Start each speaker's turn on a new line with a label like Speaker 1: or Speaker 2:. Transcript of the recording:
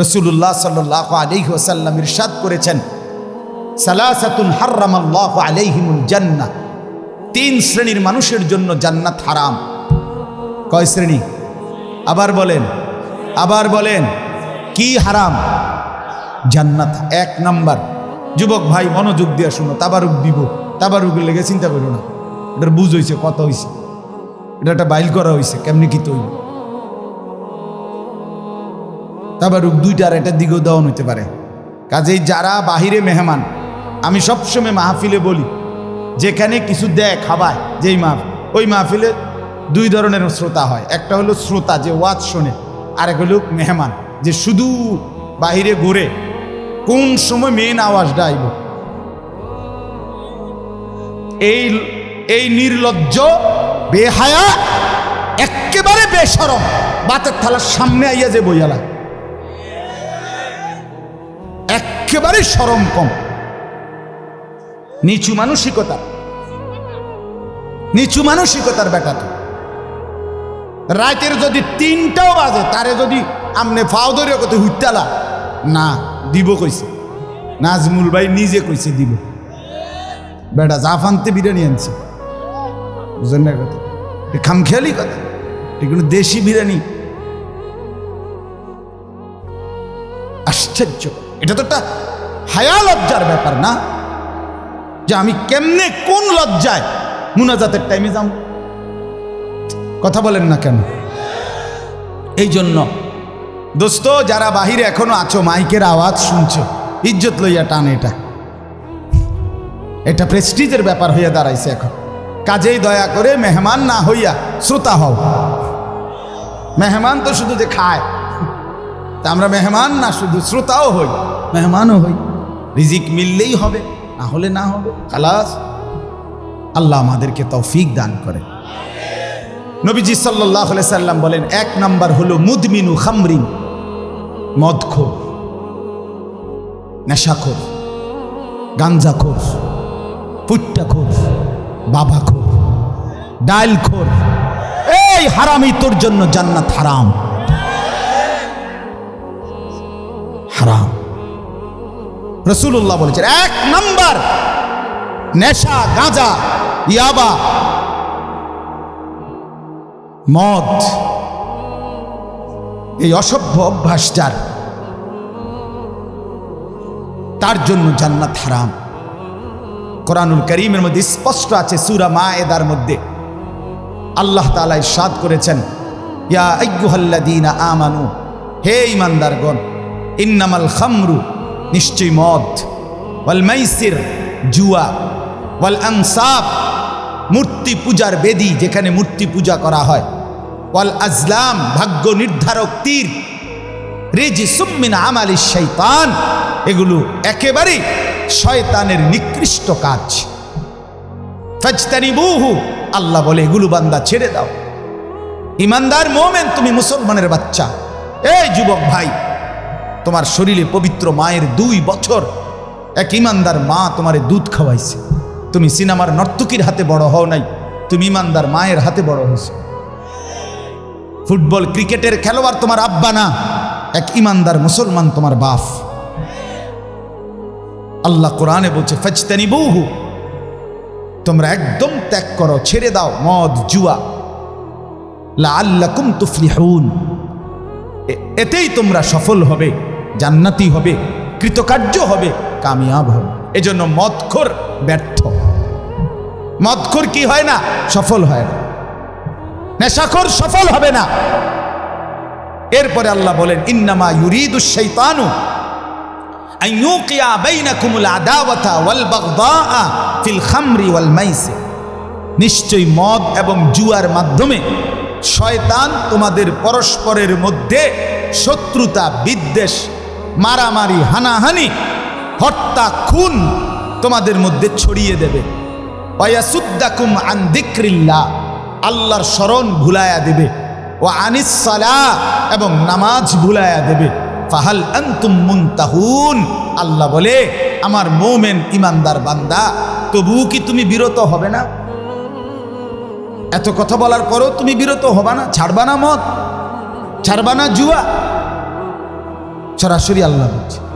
Speaker 1: রসুল্লাহ সাল্লাহ আলাইহি ওসাল্লাম ইরশাদ করেছেন, সালাসাতুন হার্রামাল্লাহ আলাইহিমুল জান্না তিন শ্রেণির মানুষের জন্য জান্নাত হারাম। কয় শ্রেণি? আবার বলেন আবার বলেন, কি হারাম? জান্নাত এক নাম্বার। যুবক ভাই, মনোযোগ দিয়ে শুনো, তাবারুক দিব। তাবারুক লেগে চিন্তা করো না। এটার বুঝ হয়েছে কত হয়েছে এটা একটা বাইল করা হয়েছে কেমনি কি তৈরি? তাবারুক দুইটার একটা দিকেও দেওয়া হইতে পারে। কাজেই যারা বাহিরে মেহমান, আমি সবসময় মাহফিলে বলি, যেখানে কিছু দেয় খাবায়, যেই মাহ, ওই মাহফিলে দুই ধরনের শ্রোতা হয়। একটা হলো শ্রোতা যে ওয়াজ শোনে আর এক হলো মেহমান যে শুধু বাহিরে ঘুরে কোন সময় মেন আওয়াজটা আইব। এই এই নির্লজ্জ, বেহায়া, একেবারে বেসরম, বাতের থালার সামনে আইয়া যে বইয়ালা একেবারে সরম কম নিচু মানসিকতা। নিচু মানসিকতার বেটা তো। রাতের যদি তিনটাও বাজে, তারে যদি আমনে ফাও ধরে কত হুইতালা না, দিব কইছে। নাজমুল ভাই নিজে কইছে, দিব। বেটা জাফানতে বিরিয়ানি আনছে। বুঝলেন না কথা? খামখেয়ালি কথা। এগুলো দেশি বিরিয়ানি। আশ্চর্য। এটা তো একটা হায়া লজ্জার ব্যাপার না? যে আমি কেমনে কোন লজ্জায় মুনাজাতের টাইমে যাম কথা বলেন না কেন? এই জন্য দোস্ত, যারা বাহিরে এখনও আছো, মাইকের আওয়াজ শুনছো, ইজ্জত লইয়া টান এটা। এটা প্রেস্টিজের ব্যাপার হইয়া দাঁড়াইছে এখন। কাজেই দয়া করে মেহমান না হইয়া শ্রোতা হও। মেহমান তো শুধু যে খায়, তা আমরা মেহমান না, শুধু শ্রোতাও হই। মেহমানও হই। রিজিক মিললেই হবে, না হলে না হবে। খালাস, আল্লাহ আমাদেরকে তৌফিক দান করে নবীজি সাল্লাহ সাল্লাম বলেন, এক নাম্বার হলো মুদমিনু খামরিন, মদখোর, নেশাখোর, গাঞ্জাখোর, পুট্টাখোর, বাবাখোর ডাইলখোর এই হারামি তোর জন্য জান্নাত হারাম। হারাম। রসুল্লাহ বলেছেন, এক নাম্বার নেশা, গাঁজা, ইয়াবা, মদ, এই অসভ্য অভ্যাস যার, তার জন্য জান্নাত হারাম। কোরআনুল করিমের মধ্যে স্পষ্ট আছে, সুরা মা এদার মধ্যে আল্লাহ তালা সাদ করেছেন, ইয়া আইয়ুহাল্লাযীনা আমানু, হে ইমানদারগণ ইন্নামাল খামরু নিশ্চয় মদ। ওয়াল মাইসির জুয়া, ওয়াল আনসাব মূর্তি পূজার বেদি যেখানে মূর্তি পূজা করা হয়। ওয়াল আজলাম, ভাগ্য নির্ধারক তীর, রেজি সুম্মিন আমালি শৈতান, এগুলো একেবারেই শয়তানের নিকৃষ্ট কাজ। ফাজতানিবুহু, আল্লাহ বলে, এগুলো বান্দা ছেড়ে দাও। ইমানদার মোমেন, তুমি মুসলমানের বাচ্চা। এই যুবক ভাই তোমার শরীরে পবিত্র মায়ের দুই বছর। এক ইমানদার মা তোমারে দুধ খাওয়াইছে। তুমি সিনেমার নর্তকীর হাতে বড় হও নাই, তুমি ইমানদার মায়ের হাতে বড় হয়েছো। ফুটবল ক্রিকেটের খেলোয়াড় তোমার আব্বা না, এক ইমানদার মুসলমান তোমার বাফ আল্লাহ কোরআনে বলছে ফাজতানি বৌহু তোমরা একদম ত্যাগ করো, ছেড়ে দাও, মদ, জুয়া। লা আল্লাকুম তুফলিহুন এতেই তোমরা সফল হবে। জান্নাতি হবে, কৃতকার্য হবে, কামিয়াব হবে। এজন্য মদখোর ব্যর্থ। মদখোর কি হয় না? সফল হয় না। নেশাখোর সফল হবে না। এরপরে আল্লাহ বলেন, ইন্নামা ইউরিদু মাইসির। নিশ্চয়ই মদ এবং জুয়ার মাধ্যমে শয়তান তোমাদের পরস্পরের মধ্যে শত্রুতা, বিদ্বেষ মারামারি, হানাহানি, হত্যা, খুন তোমাদের মধ্যে ছড়িয়ে দেবে। ওয়াসুদ্দাকুম আন দিক্রিল্লাহ, আল্লাহর স্মরণ ভুলায়া দেবে। ও আনিস এবং নামাজ ভুলায়া দেবে। ফাহাল আন্তুম আল্লাহ বলে, আমার মোমেন ইমানদার বান্দা, তবুও কি তুমি বিরত হবে না? এত কথা বলার পরও তুমি বিরত হবা না, ছাড়বা না মত ছাড়বা না জুয়া। সরাসরি আল্লাহ বলছে।